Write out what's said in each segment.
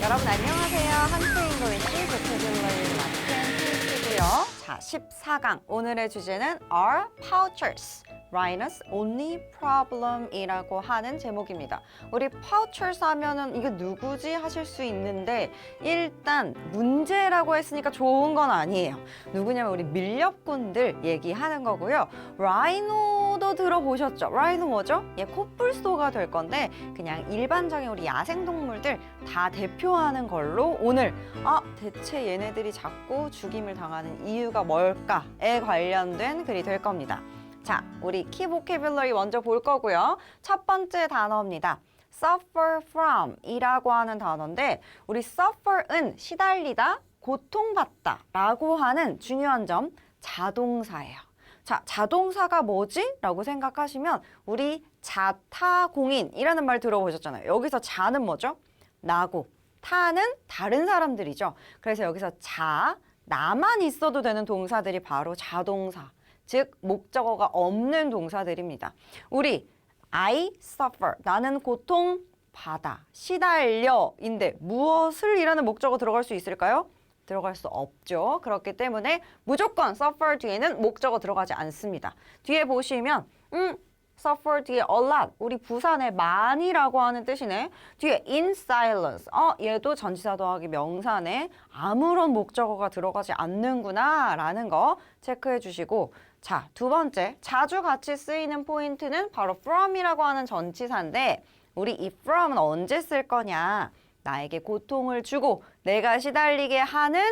여러분 안녕하세요. 한트 잉글리시 보태블러의 마틴 퀴즈고요. 자, 14강 오늘의 주제는 Are pouchers Rhinos only problem이라고 하는 제목입니다. 우리 pouchers 하면은 이게 누구지 하실 수 있는데 일단 문제라고 했으니까 좋은 건 아니에요. 누구냐면 우리 밀렵꾼들 얘기하는 거고요. 라이노도 들어보셨죠? 라이노 뭐죠? 얘 코뿔소가 될 건데 그냥 일반적인 우리 야생동물들 다 대표하는 걸로 오늘 아 대체 얘네들이 자꾸 죽임을 당하는 이유가 뭘까에 관련된 글이 될 겁니다. 자, 우리 키 보캐블러리 먼저 볼 거고요. 첫 번째 단어입니다. suffer from 이라고 하는 단어인데 우리 suffer은 시달리다, 고통받다 라고 하는 중요한 점 자동사예요. 자, 자동사가 뭐지? 라고 생각하시면 우리 자타공인이라는 말 들어보셨잖아요. 여기서 자는 뭐죠? 나고 타는 다른 사람들이죠. 그래서 여기서 자, 나만 있어도 되는 동사들이 바로 자동사, 즉 목적어가 없는 동사들입니다. 우리 I suffer, 나는 고통 받아, 시달려인데 무엇을 이라는 목적어 들어갈 수 있을까요? 들어갈 수 없죠. 그렇기 때문에 무조건 suffer 뒤에는 목적어 들어가지 않습니다. 뒤에 보시면 음 suffer 뒤에 a lot 우리 부산의 많이라고 하는 뜻이네. 뒤에 in silence 어 얘도 전치사 더하기 명사네. 아무런 목적어가 들어가지 않는구나 라는 거 체크해 주시고 자, 두 번째 자주 같이 쓰이는 포인트는 바로 from이라고 하는 전치사인데 우리 이 from은 언제 쓸 거냐? 나에게 고통을 주고 내가 시달리게 하는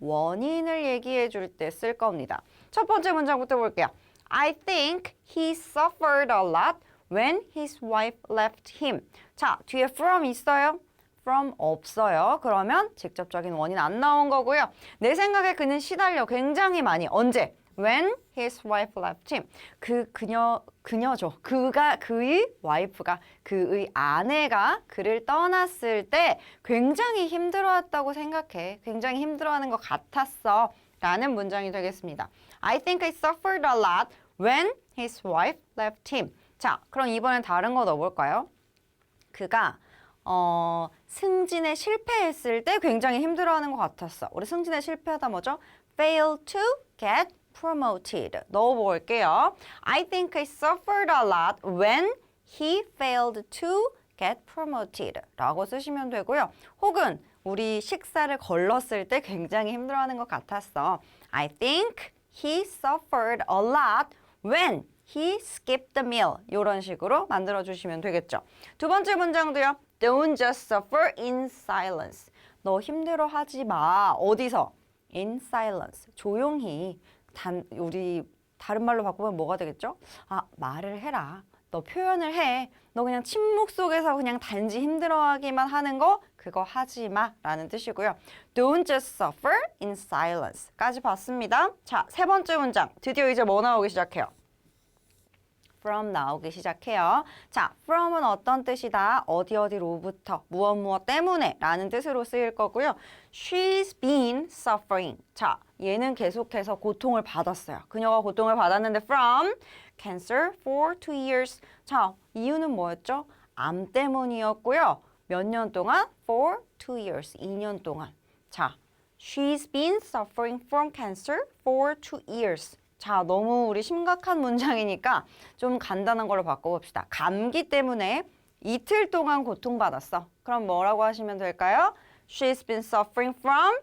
원인을 얘기해 줄 때 쓸 겁니다. 첫 번째 문장부터 볼게요. I think he suffered a lot when his wife left him. 자, 뒤에 from 있어요? from 없어요. 그러면 직접적인 원인 안 나온 거고요. 내 생각에 그는 시달려 굉장히 많이. 언제? When his wife left him. 그 그녀 그녀죠. 그가 그의 와이프가 그의 아내가 그를 떠났을 때 굉장히 힘들어했다고 생각해. 굉장히 힘들어하는 것 같았어. 라는 문장이 되겠습니다. I think I suffered a lot when his wife left him. 자, 그럼 이번엔 다른 거 넣어볼까요? 그가 어, 승진에 실패했을 때 굉장히 힘들어하는 것 같았어. 우리 승진에 실패하다 뭐죠? fail to get promoted. 넣어볼게요. I think I suffered a lot when he failed to get promoted. 라고 쓰시면 되고요. 혹은 우리 식사를 걸렀을 때 굉장히 힘들어하는 것 같았어. I think he suffered a lot when he skipped the meal. 이런 식으로 만들어주시면 되겠죠. 두 번째 문장도요. Don't just suffer in silence. 너 힘들어하지 마. 어디서? In silence. 조용히. 단 우리 다른 말로 바꾸면 뭐가 되겠죠? 아 말을 해라. 너 표현을 해. 너 그냥 침묵 속에서 그냥 단지 힘들어하기만 하는 거 그거 하지 마라는 뜻이고요. Don't just suffer in silence.까지 봤습니다. 자, 세 번째 문장. 드디어 이제 뭐 나오기 시작해요? From 나오기 시작해요. 자, from은 어떤 뜻이다? 어디 어디로부터, 무엇 무엇 때문에 라는 뜻으로 쓰일 거고요. She's been suffering. 자, 얘는 계속해서 고통을 받았어요. 그녀가 고통을 받았는데 from cancer for two years. 자, 이유는 뭐였죠? 암 때문이었고요. 몇 년 동안? for two years. 2년 동안. 자, she's been suffering from cancer for two years. 자, 너무 우리 심각한 문장이니까 좀 간단한 걸로 바꿔봅시다. 감기 때문에 이틀 동안 고통받았어. 그럼 뭐라고 하시면 될까요? She's been suffering from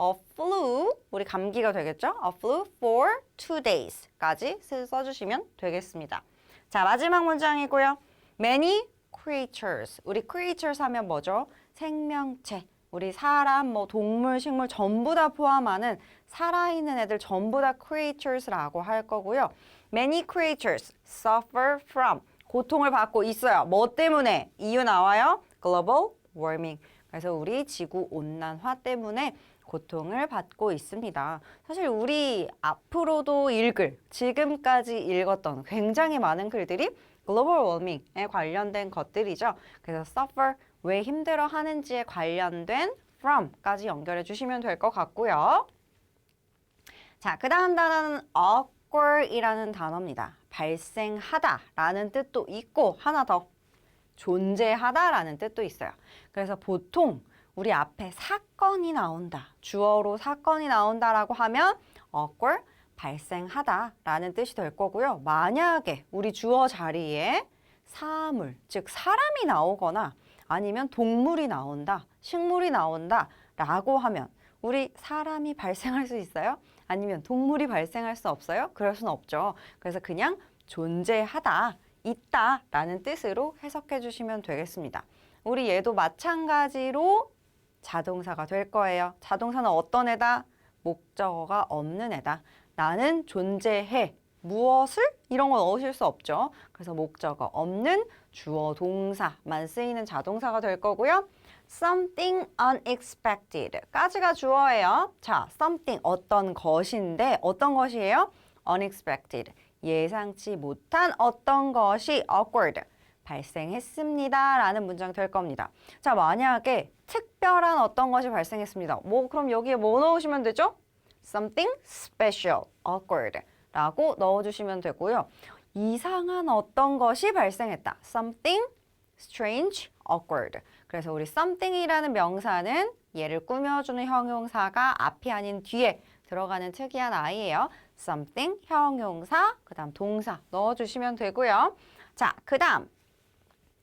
a flu. 우리 감기가 되겠죠? A flu for two days.까지 써주시면 되겠습니다. 자, 마지막 문장이고요. Many creatures. 우리 creatures 하면 뭐죠? 생명체. 우리 사람, 뭐 동물, 식물 전부 다 포함하는 살아있는 애들 전부 다 creatures라고 할 거고요. Many creatures suffer from 고통을 받고 있어요. 뭐 때문에? 이유 나와요. Global warming. 그래서 우리 지구 온난화 때문에 고통을 받고 있습니다. 사실 우리 앞으로도 읽을 지금까지 읽었던 굉장히 많은 글들이 글로벌 워밍에 관련된 것들이죠. 그래서 suffer 왜 힘들어 하는지에 관련된 from까지 연결해 주시면 될 것 같고요. 자, 그 다음 단어는 occur이라는 단어입니다. 발생하다 라는 뜻도 있고 하나 더 존재하다 라는 뜻도 있어요. 그래서 보통 우리 앞에 사건이 나온다. 주어로 사건이 나온다라고 하면 occur 발생하다 라는 뜻이 될 거고요. 만약에 우리 주어 자리에 사물, 즉 사람이 나오거나 아니면 동물이 나온다, 식물이 나온다 라고 하면 우리 사람이 발생할 수 있어요? 아니면 동물이 발생할 수 없어요? 그럴 수는 없죠. 그래서 그냥 존재하다, 있다 라는 뜻으로 해석해 주시면 되겠습니다. 우리 얘도 마찬가지로 자동사가 될 거예요. 자동사는 어떤 애다? 목적어가 없는 애다. 나는 존재해. 무엇을? 이런 건 넣으실 수 없죠. 그래서 목적어 없는 주어 동사만 쓰이는 자동사가 될 거고요. something unexpected 까지가 주어예요. 자, something 어떤 것인데 어떤 것이에요? unexpected 예상치 못한 어떤 것이 awkward 발생했습니다. 라는 문장 될 겁니다. 자, 만약에 특별한 어떤 것이 발생했습니다. 뭐 그럼 여기에 뭐 넣으시면 되죠? something special, awkward 라고 넣어주시면 되고요. 이상한 어떤 것이 발생했다. something strange, awkward. 그래서 우리 something이라는 명사는 얘를 꾸며주는 형용사가 앞이 아닌 뒤에 들어가는 특이한 아이예요. something, 형용사, 그 다음 동사 넣어주시면 되고요. 자, 그 다음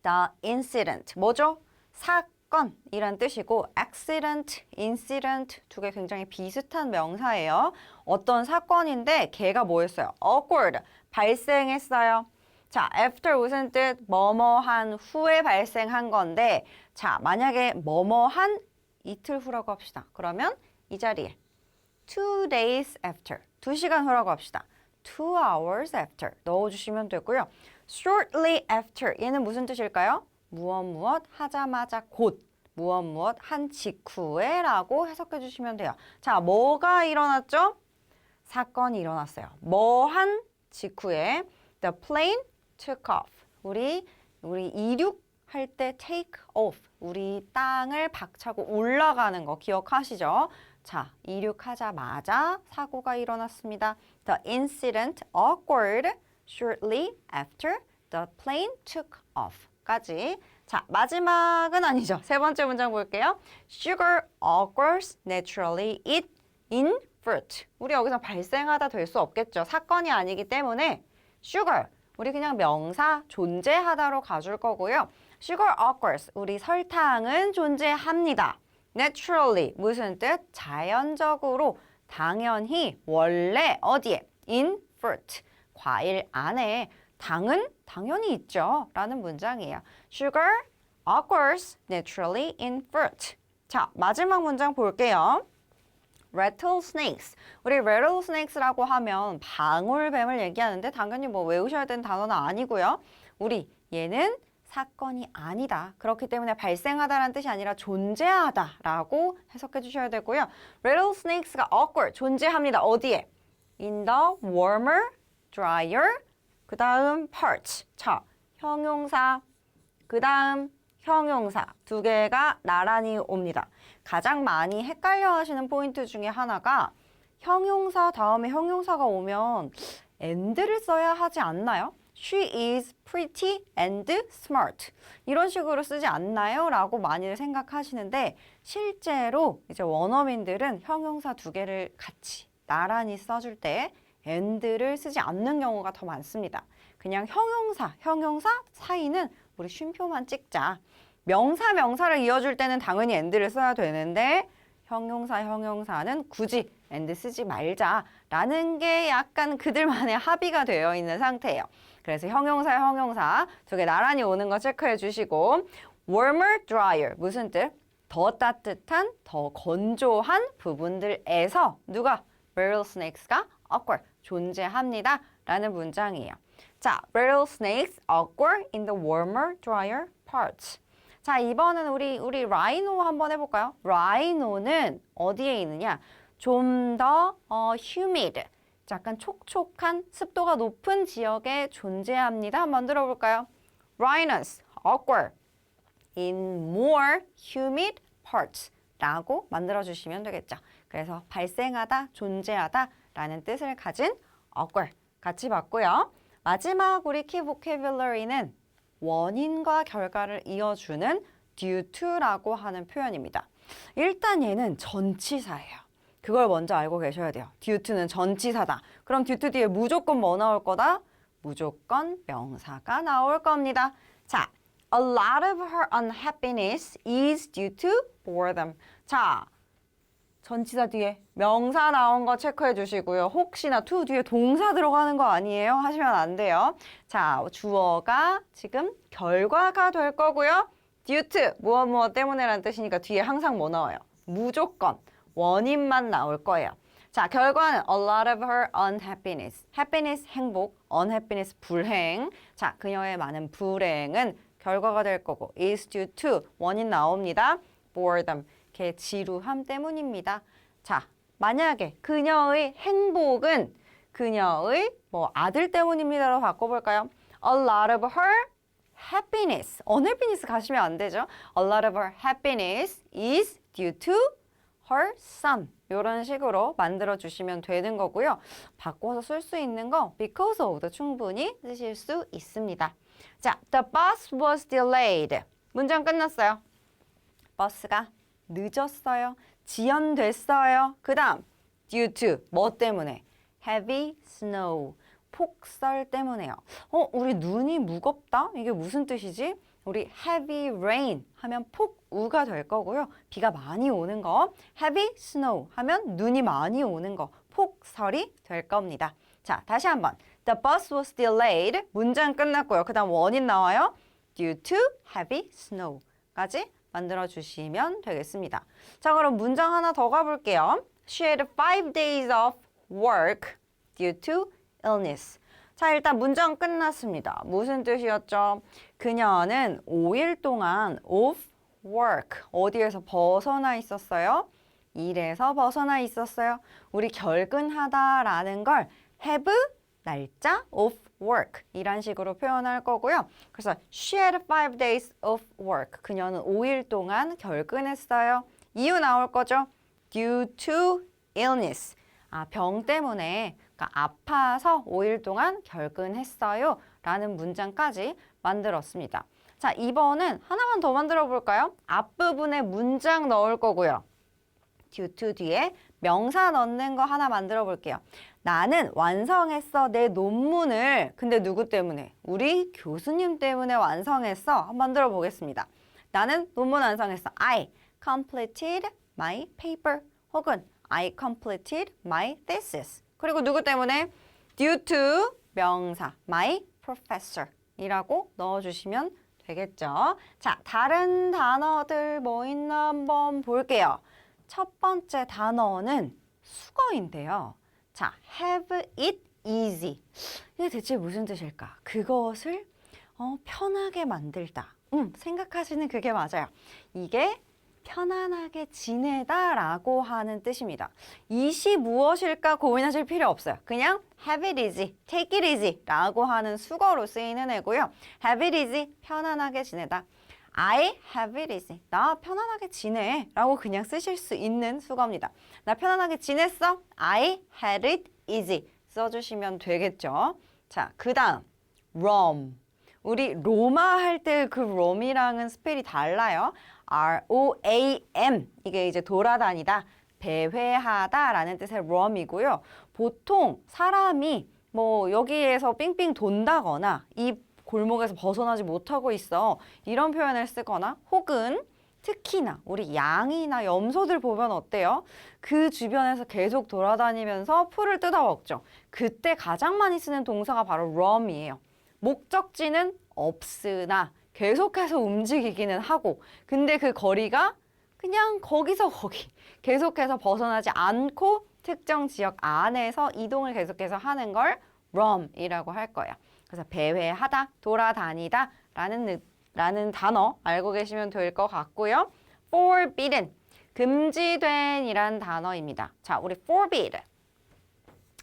the incident 뭐죠? 사건 이란 뜻이고 accident, incident 두 개 굉장히 비슷한 명사예요. 어떤 사건인데 걔가 뭐였어요? awkward 발생했어요. 자, after 무슨 뜻? 뭐뭐한 후에 발생한 건데 자, 만약에 뭐뭐한 이틀 후라고 합시다. 그러면 이 자리에 two days after 두 시간 후라고 합시다. two hours after 넣어주시면 되고요. shortly after 얘는 무슨 뜻일까요? 무엇 무엇 하자마자 곧 무엇 무엇 한 직후에 라고 해석해 주시면 돼요. 자, 뭐가 일어났죠? 사건이 일어났어요. 뭐 한 직후에 the plane took off. 우리 우리 이륙할 때 take off. 우리 땅을 박차고 올라가는 거 기억하시죠? 자, 이륙하자마자 사고가 일어났습니다. The incident occurred shortly after the plane took off. 까지. 자, 마지막은 아니죠. 세 번째 문장 볼게요. Sugar occurs naturally it in fruit. 우리 여기서 발생하다 될 수 없겠죠. 사건이 아니기 때문에 sugar 우리 그냥 명사 존재하다로 가줄 거고요. Sugar occurs 우리 설탕은 존재합니다. Naturally 무슨 뜻? 자연적으로 당연히 원래 어디에? In fruit 과일 안에 당은 당연히 있죠. 라는 문장이에요. Sugar occurs naturally in fruit. 자, 마지막 문장 볼게요. rattlesnakes. 우리 rattlesnakes라고 하면 방울뱀을 얘기하는데 당연히 뭐 외우셔야 되는 단어는 아니고요. 우리 얘는 사건이 아니다. 그렇기 때문에 발생하다라는 뜻이 아니라 존재하다라고 해석해 주셔야 되고요. rattlesnakes가 occur 존재합니다. 어디에? in the warmer, drier, 그 다음 parts. 자, 형용사, 그 다음 형용사 두 개가 나란히 옵니다. 가장 많이 헷갈려 하시는 포인트 중에 하나가 형용사 다음에 형용사가 오면 and를 써야 하지 않나요? She is pretty and smart. 이런 식으로 쓰지 않나요? 라고 많이들 생각하시는데 실제로 이제 원어민들은 형용사 두 개를 같이 나란히 써줄 때 and를 쓰지 않는 경우가 더 많습니다. 그냥 형용사, 형용사 사이는 우리 쉼표만 찍자. 명사, 명사를 이어줄 때는 당연히 and를 써야 되는데 형용사, 형용사는 굳이 and 쓰지 말자라는 게 약간 그들만의 합의가 되어 있는 상태예요. 그래서 형용사, 형용사 두 개 나란히 오는 거 체크해 주시고 warmer, drier 무슨 뜻? 더 따뜻한, 더 건조한 부분들에서 누가 rattlesnakes가 occur 존재합니다. 라는 문장이에요. 자, rattlesnakes occur in the warmer, drier parts. 자, 이번은 우리 우리 rhino 한번 해볼까요? rhino는 어디에 있느냐? 좀더 어, humid, 약간 촉촉한 습도가 높은 지역에 존재합니다. 한번 들어볼까요? Rhinos occur in more humid parts 라고 만들어주시면 되겠죠. 그래서 발생하다, 존재하다 라는 뜻을 가진 occur 같이 봤고요. 마지막 우리 키 보캐뷸러리는 원인과 결과를 이어주는 due to라고 하는 표현입니다. 일단 얘는 전치사예요. 그걸 먼저 알고 계셔야 돼요. due to는 전치사다. 그럼 due to 뒤에 무조건 뭐 나올 거다? 무조건 명사가 나올 겁니다. 자, a lot of her unhappiness is due to boredom. 자, 전치사 뒤에 명사 나온 거 체크해 주시고요. 혹시나 to 뒤에 동사 들어가는 거 아니에요? 하시면 안 돼요. 자, 주어가 지금 결과가 될 거고요. due to 무엇 무엇 때문에라는 뜻이니까 뒤에 항상 뭐 나와요? 무조건 원인만 나올 거예요. 자, 결과는 a lot of her unhappiness. happiness 행복, unhappiness 불행. 자, 그녀의 많은 불행은 결과가 될 거고 is due to 원인 나옵니다. boredom. 걔 지루함 때문입니다. 자, 만약에 그녀의 행복은 그녀의 뭐 아들 때문입니다로 바꿔볼까요? A lot of her happiness. unhappiness 가시면 안 되죠. A lot of her happiness is due to her son. 이런 식으로 만들어 주시면 되는 거고요. 바꿔서 쓸 수 있는 거 because of도 충분히 쓰실 수 있습니다. 자, the bus was delayed. 문장 끝났어요. 버스가 늦었어요. 지연됐어요. 그 다음 due to 뭐 때문에? heavy snow. 폭설 때문에요. 어, 우리 눈이 무겁다? 이게 무슨 뜻이지? 우리 heavy rain 하면 폭우가 될 거고요. 비가 많이 오는 거. heavy snow 하면 눈이 많이 오는 거. 폭설이 될 겁니다. 자, 다시 한번. The bus was delayed. 문장 끝났고요. 그 다음 원인 나와요. due to heavy snow까지 만들어 주시면 되겠습니다. 자, 그럼 문장 하나 더 가볼게요. She had five days of work due to illness. 자, 일단 문장 끝났습니다. 무슨 뜻이었죠? 그녀는 5일 동안 off work. 어디에서 벗어나 있었어요? 일에서 벗어나 있었어요. 우리 결근하다 라는 걸 have 날짜 of work 이란 식으로 표현할 거고요. 그래서 she had five days of work. 그녀는 5일 동안 결근했어요. 이유 나올 거죠? due to illness. 아, 병 때문에 그러니까 아파서 5일 동안 결근했어요. 라는 문장까지 만들었습니다. 자, 2번은 하나만 더 만들어 볼까요? 앞부분에 문장 넣을 거고요. due to 뒤에 명사 넣는 거 하나 만들어 볼게요. 나는 완성했어 내 논문을 근데 누구 때문에? 우리 교수님 때문에 완성했어. 한번 만들어 보겠습니다. 나는 논문 완성했어. I completed my paper 혹은 I completed my thesis. 그리고 누구 때문에? due to 명사 my professor 이라고 넣어주시면 되겠죠. 자, 다른 단어들 뭐 있나 한번 볼게요. 첫 번째 단어는 수거인데요. 자, have it easy. 이게 대체 무슨 뜻일까? 그것을 어, 편하게 만들다. 음, 생각하시는 그게 맞아요. 이게 편안하게 지내다 라고 하는 뜻입니다. 이시 무엇일까 고민하실 필요 없어요. 그냥 have it easy, take it easy 라고 하는 수거로 쓰이는 애고요. have it easy, 편안하게 지내다. I have it easy. 나 편안하게 지내. 라고 그냥 쓰실 수 있는 수거입니다. 나 편안하게 지냈어? I had it easy. 써주시면 되겠죠. 자, 그 다음. rom. 우리 로마 할 때 그 롬이랑은 스펠이 달라요. R-O-A-M. 이게 이제 돌아다니다, 배회하다 라는 뜻의 롬이고요. 보통 사람이 뭐 여기에서 삥삥 돈다거나 이 골목에서 벗어나지 못하고 있어. 이런 표현을 쓰거나 혹은 특히나 우리 양이나 염소들 보면 어때요? 그 주변에서 계속 돌아다니면서 풀을 뜯어 먹죠. 그때 가장 많이 쓰는 동사가 바로 roam이에요. 목적지는 없으나 계속해서 움직이기는 하고 근데 그 거리가 그냥 거기서 거기 계속해서 벗어나지 않고 특정 지역 안에서 이동을 계속해서 하는 걸 roam이라고 할 거예요. 그래서 배회하다, 돌아다니다 라는, 라는 단어 알고 계시면 될 것 같고요. forbidden, 금지된 이란 단어입니다. 자, 우리 forbid.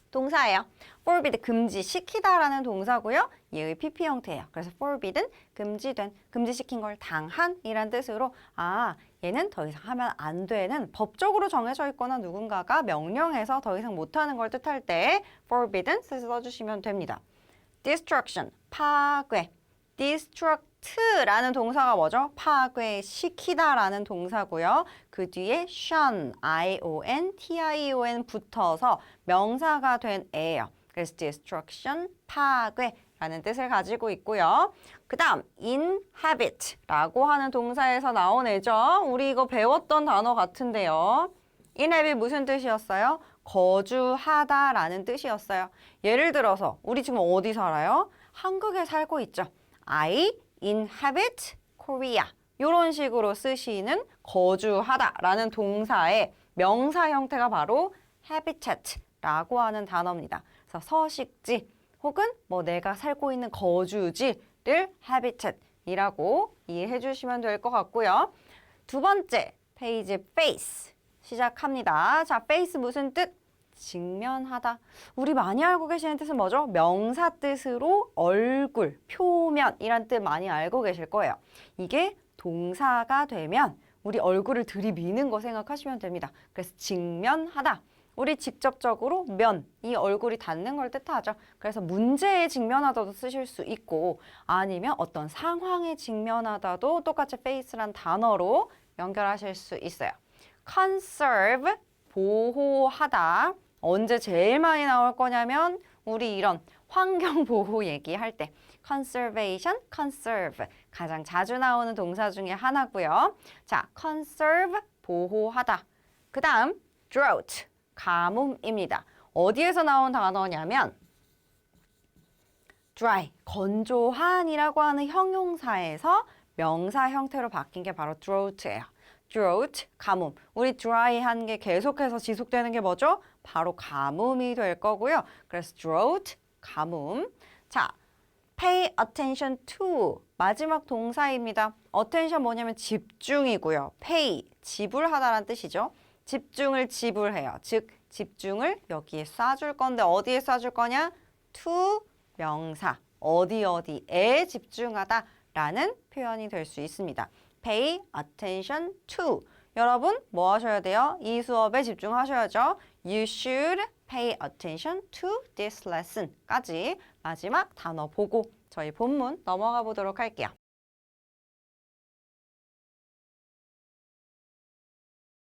동사예요. forbid, 금지시키다 라는 동사고요. 얘의 PP 형태예요. 그래서 forbidden, 금지된, 금지시킨 걸 당한 이란 뜻으로 아, 얘는 더 이상 하면 안 되는 법적으로 정해져 있거나 누군가가 명령해서 더 이상 못하는 걸 뜻할 때 forbidden 써주시면 됩니다. Destruction, 파괴, destruct, 파괴하다라는 동사가 뭐죠? 파괴시키다라는 동사고요. 그 뒤에 shun, I-O-N, T-I-O-N 붙어서 명사가 된 애예요. 그래서 destruction, 파괴 라는 뜻을 가지고 있고요. 그 다음 inhabit라고 하는 동사에서 나온 애죠. 우리 이거 배웠던 단어 같은데요. inhabit 무슨 뜻이었어요? 거주하다라는 뜻이었어요. 예를 들어서 우리 지금 어디 살아요? 한국에 살고 있죠. I inhabit Korea. 이런 식으로 쓰시는 거주하다라는 동사의 명사 형태가 바로 habitat라고 하는 단어입니다. 그래서 서식지 혹은 뭐 내가 살고 있는 거주지를 habitat이라고 이해해 주시면 될 것 같고요. 두 번째 페이지 face 시작합니다. 자, face 무슨 뜻? 직면하다. 우리 많이 알고 계시는 뜻은 뭐죠? 명사 뜻으로 얼굴, 표면이란 뜻 많이 알고 계실 거예요. 이게 동사가 되면 우리 얼굴을 들이미는 거 생각하시면 됩니다. 그래서 직면하다. 우리 직접적으로 면, 이 얼굴이 닿는 걸 뜻하죠. 그래서 문제에 직면하다도 쓰실 수 있고 아니면 어떤 상황에 직면하다도 똑같이 face란 단어로 연결하실 수 있어요. Conserve, 보호하다. 언제 제일 많이 나올 거냐면 우리 이런 환경 보호 얘기할 때 conservation, conserve 가장 자주 나오는 동사 중에 하나고요. 자, conserve 보호하다. 그다음 drought 가뭄입니다. 어디에서 나온 단어냐면 dry 건조한이라고 하는 형용사에서 명사 형태로 바뀐 게 바로 drought예요. Drought 가뭄. 우리 dry한 게 계속해서 지속되는 게 뭐죠? 바로 가뭄이 될 거고요. 그래서 drought 가뭄. 자, pay attention to 마지막 동사입니다. attention 뭐냐면 집중이고요. pay 지불하다라는 뜻이죠. 집중을 지불해요. 즉 집중을 여기에 쏴줄 건데 어디에 쏴줄 거냐? to 명사 어디 어디에 집중하다라는 표현이 될 수 있습니다. Pay attention to 여러분 뭐 하셔야 돼요? 이 수업에 집중하셔야죠. You should pay attention to this lesson까지 마지막 단어 보고 저희 본문 넘어가 보도록 할게요.